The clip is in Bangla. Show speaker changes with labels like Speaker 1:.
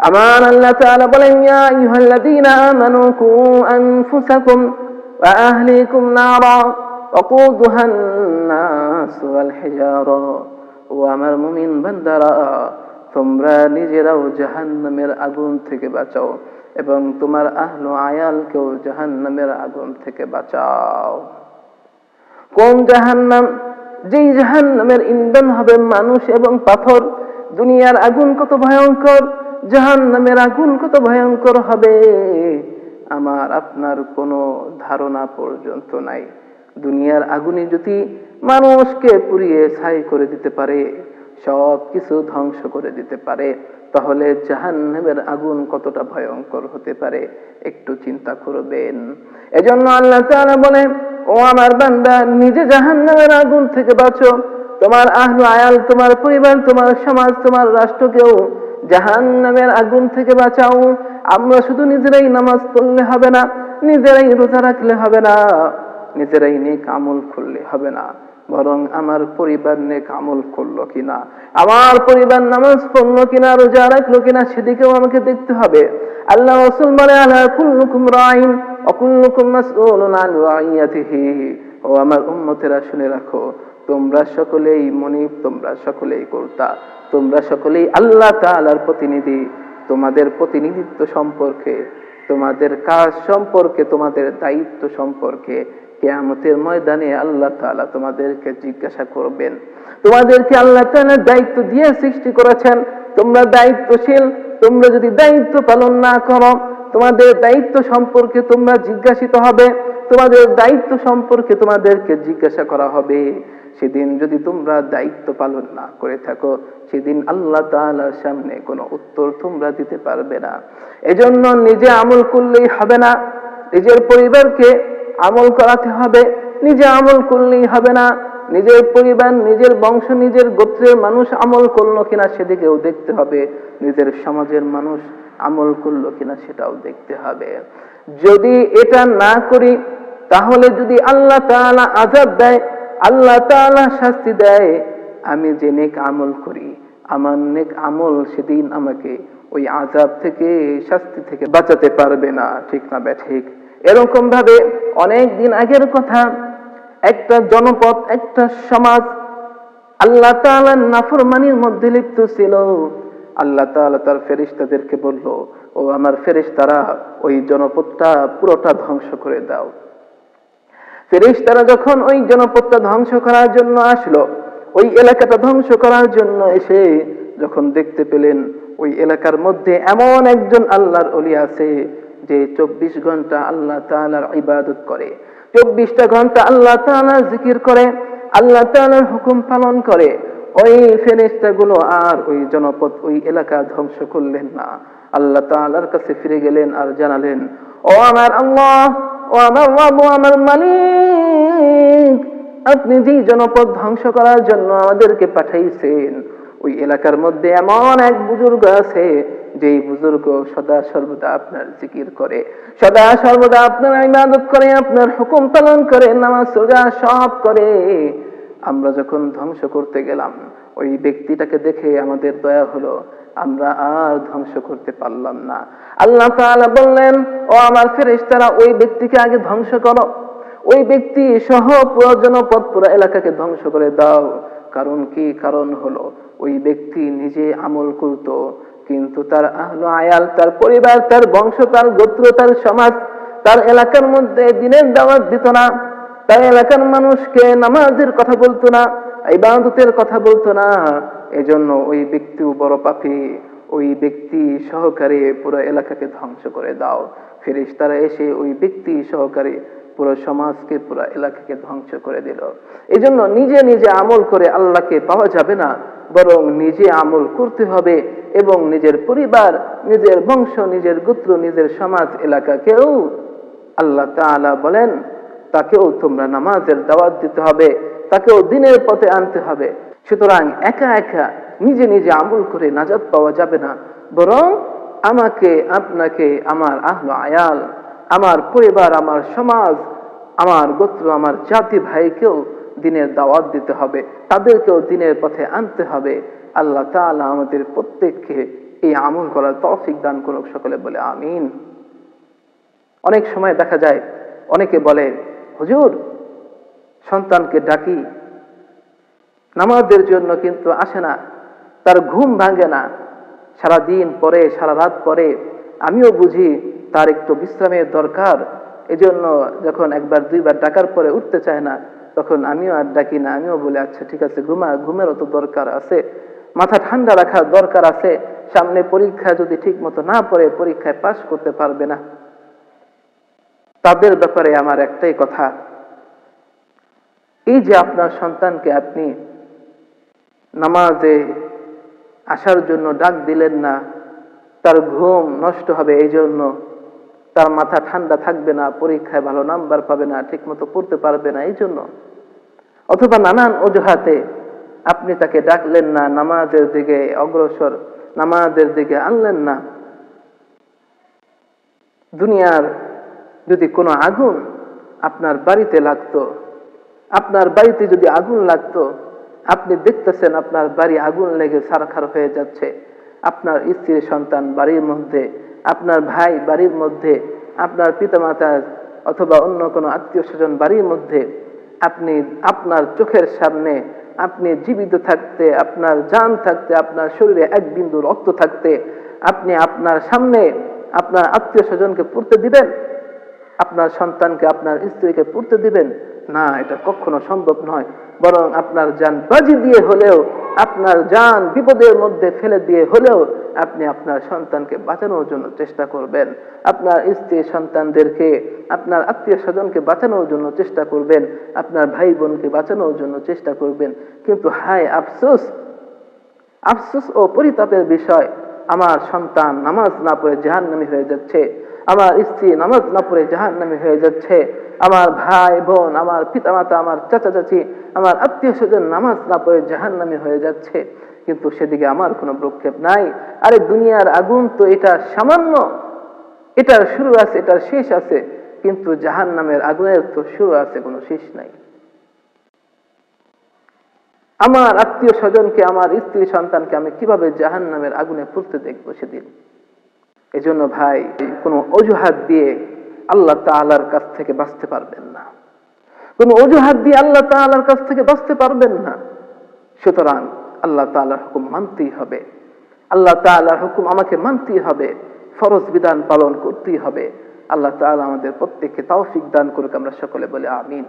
Speaker 1: আমার আল্লাহ তাআলা বলেন ইয়া আইয়ুহাল্লাযীনা আমানু কু আনফুসাকুম ওয়া আহলিকুম নারা وقودها الناس والحجارة ও আমার মুমিন বান্দারা তোমরা নিজেরাও জাহান্নামের আগুন থেকে বাঁচাও এবং তোমার আহলো আয়ালকেও জাহান্নামের আগুন থেকে বাঁচাও কোন জাহান্নাম যেই জাহান্নামের ইন্ধন হবে মানুষ এবং পাথর দুনিয়ার আগুন কত ভয়ঙ্কর জাহান্নামের আগুন কত ভয়ঙ্কর হবে। আমার আপনার কোনো ধারণা পর্যন্ত নাই। দুনিয়ার আগুনে যদি মানুষকে পুড়িয়ে ছাই করে দিতে পারে, সব কিছু ধ্বংস করে দিতে পারে, তাহলে জাহান্নামের আগুন কতটা ভয়ঙ্কর হতে পারে, একটু চিন্তা করবেন। এজন্য আল্লাহ তাআলা বলে, ও আমার বান্দা, নিজে জাহান্নামের আগুন থেকে বাঁচো। তোমার আহলু আয়াল, তোমার পরিবার, তোমার সমাজ, তোমার রাষ্ট্রকেও জাহান্নামের আগুন থেকে বাঁচাও। আমরা শুধু নিজেরাই নামাজ পড়লে হবে না, নিজেরাই রোজা রাখলে হবে না, নিজেরাই নেক আমল করলে হবে না। বরং আমার পরিবার নেক আমল করল কিনা, আমার পরিবার নামাজ পড়ল কিনা, রোজা রাখল কিনা, সেদিকেও আমাকে দেখতে হবে। আল্লাহ রসুল বলে, আলা কুল্লুকুম রাইন অকুল্লুকুম মাসউলুন ও আমার উম্মতেরা শুনে রাখো, তোমরা সকলেই মনিব, তোমরা সকলেই কর্তা। তোমরা সকলেই আল্লাহ তাআলার প্রতিনিধি, তোমাদের প্রতিনিধিত্ব সম্পর্কে, তোমাদের কাজ সম্পর্কে, তোমাদের দায়িত্ব সম্পর্কে কেয়ামতের ময়দানে আল্লাহ তাআলা তোমাদেরকে জিজ্ঞাসা করবেন। তোমাদেরকে আল্লাহ তাআলা দায়িত্ব দিয়ে সৃষ্টি করেছেন। তোমরা দায়িত্বশীল, তোমরা যদি দায়িত্ব পালন না করো, তোমাদের দায়িত্ব সম্পর্কে তোমরা জিজ্ঞাসিত হবে, তোমাদের দায়িত্ব সম্পর্কে তোমাদেরকে জিজ্ঞাসা করা হবে। সেদিন যদি তোমরা দায়িত্ব পালন না করে থাকো সেদিন আল্লাহ তাআলার সামনে কোনো উত্তর তোমরা দিতে পারবে না। এজন্য নিজে আমল করলেই হবে না, নিজের পরিবারকে আমল করাতে হবে, নিজে আমল করলেই হবে না, নিজের পরিবার, নিজের বংশ, নিজের গোত্রের মানুষ আমল করল কিনা সেদিকেও দেখতে হবে, নিজের সমাজের মানুষ আমল করল কিনা সেটাও দেখতে হবে। যদি এটা না করি, তাহলে যদি আল্লাহ তাআলা আজাব দেয়, আল্লাহ তাআলা শাস্তি দেয়, আমি যে নেক আমল করি। আমার নেক আমল সেদিন আমাকে ওই আজাব থেকে, শাস্তি থেকে বাঁচাতে পারবে না। ঠিক না বে, ঠিক। এরকম ভাবে অনেক দিন আগের কথা, একটা জনপদ, একটা সমাজ আল্লাহ তাআলার নাফরমানির মধ্যে লিপ্ত ছিল। আল্লাহ তাআলা তার ফেরেশতাদেরকে বলল, ও আমার ফেরেশতারা, ওই জনপদটা পুরোটা ধ্বংস করে দাও। ফেরেশতারা যখন ওই জনপদটা ধ্বংস করার জন্য আসলো ওই এলাকাটা ধ্বংস করার জন্য এসে যখন দেখতে পেলেন, ওই এলাকার মধ্যে এমন একজন আল্লাহর অলি আছে যে চব্বিশ ঘণ্টা আল্লাহ তাআলার ইবাদত করে। চব্বিশটা ঘণ্টা আল্লাহ তাআলার জিকির করে, আল্লাহ তাআলার হুকুম পালন করে। ওই ফেরেশতা গুলো আর ওই জনপদ, ওই এলাকা ধ্বংস করলেন না। আল্লাহ তাআলার কাছে ফিরে গেলেন আর জানালেন, ও আমার আল্লাহ, ও আমার ও আমার মালিক আপনি যে জনপদ ধ্বংস করার জন্য আমাদেরকে পাঠাইছেন, ওই এলাকার মধ্যে এমন এক বুজুর্গ আছে যে বুজুর্গ সদা সর্বদা আপনার জিকির করে। সদা সর্বদা আপনার ইবাদত করে, আপনার হুকুম পালন করে, নামাজ সোজা সব করে। আমরা যখন ধ্বংস করতে গেলাম, ওই ব্যক্তিটাকে দেখে আমাদের দয়া হলো, আমরা আর ধ্বংস করতে পারলাম না। আল্লাহ তাআলা বললেন, ও আমার ফেরেশতারা, ওই ব্যক্তিকে আগে ধ্বংস করো। ওই ব্যক্তি সহ জনপদ পুরো এলাকাকে ধ্বংস করে দাও। কারণ কি? কারণ হলো, ওই ব্যক্তি নিজে আমল করত, কিন্তু তার আয়াল, তার পরিবার, তার বংশ, তার গোত্র, তার সমাজ, তার এলাকার মধ্যে দিনের দাওয়াত দিত না। তার এলাকার মানুষকে নামাজের কথা বলতো না, ইবাদতের কথা বলতো না। এজন্য ওই ব্যক্তিও বড় পাপী। ওই ব্যক্তি সহকারে পুরো এলাকাকে ধ্বংস করে দাও। ফেরেশতারা এসে ওই ব্যক্তি সহকারে পুরো সমাজকে, পুরো এলাকাকে ধ্বংস করে দিল। এই জন্য নিজে নিজে আমল করে আল্লাহকে পাওয়া যাবে না, বরং নিজে আমল করতে হবে এবং নিজের পরিবার, নিজের বংশ, নিজের গোত্র, নিজের সমাজ, এলাকাকেও আল্লাহ তাআলা বলেন, তাকেও তোমরা নামাজের দাওয়াত দিতে হবে, তাকেও দিনের পথে আনতে হবে। সুতরাং একা একা নিজে নিজে আমল করে নাজাত পাওয়া যাবে না, বরং আমাকে, আপনাকে, আমার আহলো আয়াল আমার পরিবার, আমার সমাজ, আমার গোত্র, আমার জাতি ভাইকেও দিনের দাওয়াত দিতে হবে। তাদেরকেও দিনের পথে আনতে হবে। আল্লাহ তাআলা আমাদের প্রত্যেককে এই আমল করার তৌফিক দান করুক সকলে বলে আমিন। অনেক সময় দেখা যায়, অনেকে বলে, হুজুর, সন্তানকে ডাকি, নামাজের জন্য কিন্তু আসে না, তার ঘুম ভাঙে না। সারা দিন পরে সারা রাত পরে, আমিও বুঝি তার একটু বিশ্রামের দরকার। এজন্য যখন একবার, দুইবার ডাকার পরে উঠতে চায় না, তখন আমিও আর ডাকি না। আমিও বলে আচ্ছা ঠিক আছে, ঘুমা, ঘুমেরও তো দরকার আছে। মাথা ঠান্ডা রাখার দরকার আছে। সামনে পরীক্ষা যদি ঠিক মতো না পড়ে, পরীক্ষায় পাশ করতে পারবে না। তাদের ব্যাপারে আমার একটাই কথা। এই যে আপনার সন্তানকে আপনি নামাজে আসার জন্য ডাক দিলেন না, তার ঘুম নষ্ট হবে এই জন্য তার মাথা ঠান্ডা থাকবে না, পরীক্ষায় ভালো নাম্বার পাবে না ঠিক মতো পড়তে পারবে না এই জন্য অথবা নানান অজুহাতে আপনি তাকে ডাকলেন না, নামাজের দিকে অগ্রসর, নামাজের দিকে আনলেন না। দুনিয়ার যদি কোনো আগুন আপনার বাড়িতে লাগতো, আপনার বাড়িতে যদি আগুন লাগতো, আপনি দেখতেছেন আপনার বাড়ি আগুন লেগে সারখার হয়ে যাচ্ছে, আপনার স্ত্রী সন্তান বাড়ির মধ্যে আপনার ভাই বাড়ির মধ্যে, আপনার পিতামাতা অথবা অন্য কোনো আত্মীয় স্বজন বাড়ির মধ্যে, আপনি আপনার চোখের সামনে, আপনি জীবিত থাকতে, আপনার জান থাকতে, আপনার শরীরে এক বিন্দু রক্ত থাকতে, আপনি আপনার সামনে আপনার আত্মীয় স্বজনকে পড়তে দিবেন, আপনার সন্তানকে, আপনার স্ত্রীকে পড়তে দিবেন, না, এটা কখনো সম্ভব নয়। বরং আপনার যান বাজি দিয়ে হলেও আপনার যান বিপদের মধ্যে ফেলে দিয়ে হলেও আপনি আপনার সন্তানকে বাঁচানোর জন্য চেষ্টা করবেন। আপনার স্ত্রী সন্তানদেরকে, আপনার আত্মীয় স্বজনকে বাঁচানোর জন্য চেষ্টা করবেন। আপনার ভাই বোনকে বাঁচানোর জন্য চেষ্টা করবেন। কিন্তু হায় আফসোস আফসোস ও পরিতাপের বিষয়, আমার সন্তান নামাজ না পড়ে জাহান্নামী হয়ে যাচ্ছে। আমার স্ত্রী নামাজ না পড়ে জাহান্নামী হয়ে যাচ্ছে। আমার ভাই, বোন, আমার পিতামাতা, আমার চাচা চাচি, আমার আত্মীয় স্বজন নামাজ না পড়ে জাহান্নামী হয়ে যাচ্ছে। কিন্তু সেদিকে আমার কোনো প্রক্ষেপ নাই। আরে দুনিয়ার আগুন তো এটা সামান্য। এটার শুরু আছে, এটার শেষ আছে। কিন্তু জাহান নামের আগুনের তো শুরু আছে, কোনো শেষ নাই। আমার আত্মীয় স্বজনকে, আমার স্ত্রী সন্তানকে আমি কীভাবে জাহান নামের আগুনে পুড়তে দেখব সেদিন? এজন্য ভাই, কোনো অজুহাত দিয়ে আল্লাহ তালার কাছ থেকে বাঁচতে পারবেন না। কোনো অজুহাত দিয়ে আল্লাহ তালার কাছ থেকে বাঁচতে পারবেন না। সুতরাং আল্লাহ তালার হুকুম মানতেই হবে। আল্লাহ তালার হুকুম আমাকে মানতেই হবে। ফরজ বিধান পালন করতেই হবে। আল্লাহ তালা আমাদের প্রত্যেককে তাও দান করুক, আমরা সকলে বলে আমিন।